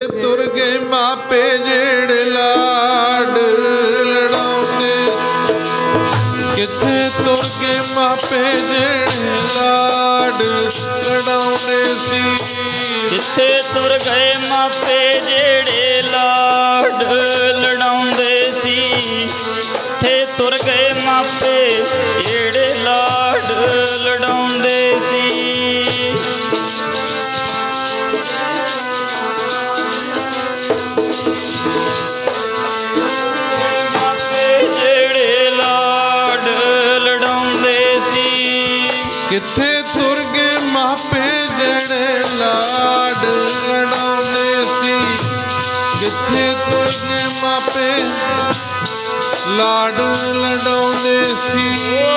ਤੁਰ ਗਏ ਮਾਪੇ ਜਿਹੜੇ ਲਾਡ ਲੜਾਉਂਦੇ। ਕਿੱਥੇ ਤੁਰ ਗਏ ਮਾਪੇ ਜਿਹੜੇ ਲਾਡ ਲੜਾਉਂਦੇ ਸੀ। ਕਿੱਥੇ ਤੁਰ ਗਏ ਮਾਪੇ ਜਿਹੜੇ ਲਾਡ ਲੜਾਉਂਦੇ ਸੀ। ਕਿੱਥੇ ਤੁਰ ਗਏ ਮਾਪੇ ਜਿਹੜੇ ਲਾਡ ਲੜਾਉਂਦੇ ਕਿੱਥੇ ਤੁਰ ਗਏ ਮਾਪੇ ਜਿਹੜੇ ਲਾਡ ਲੜਾਉਂਦੇ ਸੀ? ਕਿੱਥੇ ਤੁਰ ਗਏ ਮਾਪੇ ਲਾਡ ਲੜਾਉਂਦੇ ਸੀ?